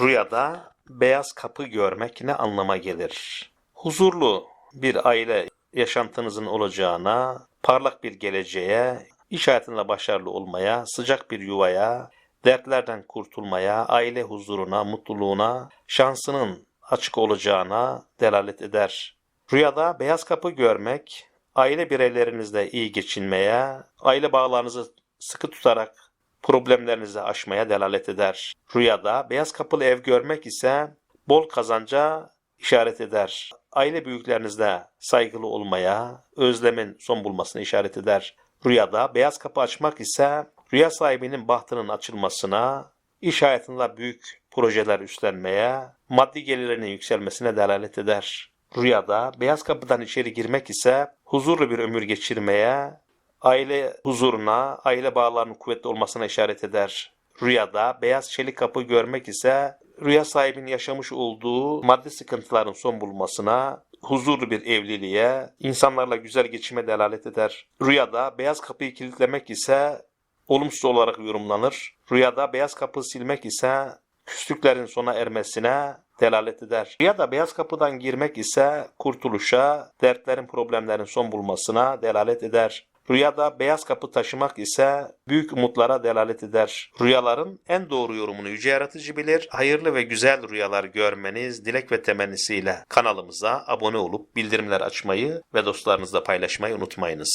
Rüyada beyaz kapı görmek ne anlama gelir? Huzurlu bir aile yaşantınızın olacağına, parlak bir geleceğe, iş hayatında başarılı olmaya, sıcak bir yuvaya, dertlerden kurtulmaya, aile huzuruna, mutluluğuna, şansının açık olacağına delalet eder. Rüyada beyaz kapı görmek, aile bireylerinizle iyi geçinmeye, aile bağlarınızı sıkı tutarak problemlerinizi aşmaya delalet eder. Rüyada beyaz kapılı ev görmek ise bol kazanca işaret eder. Aile büyüklerinizle saygılı olmaya, özlemin son bulmasını işaret eder. Rüyada beyaz kapı açmak ise rüya sahibinin bahtının açılmasına, iş hayatında büyük projeler üstlenmeye, maddi gelirlerinin yükselmesine delalet eder. Rüyada beyaz kapıdan içeri girmek ise huzurlu bir ömür geçirmeye, aile huzuruna, aile bağlarının kuvvetli olmasına işaret eder. Rüyada beyaz çelik kapı görmek ise rüya sahibinin yaşamış olduğu maddi sıkıntıların son bulmasına, huzurlu bir evliliğe, insanlarla güzel geçime delalet eder. Rüyada beyaz kapıyı kilitlemek ise olumsuz olarak yorumlanır. Rüyada beyaz kapı silmek ise küslüklerin sona ermesine delalet eder. Rüyada beyaz kapıdan girmek ise kurtuluşa, dertlerin problemlerin son bulmasına delalet eder. Rüyada beyaz kapı taşımak ise büyük umutlara delalet eder. Rüyaların en doğru yorumunu yüce yaratıcı bilir. Hayırlı ve güzel rüyalar görmeniz dilek ve temennisiyle kanalımıza abone olup bildirimler açmayı ve dostlarınızla paylaşmayı unutmayınız.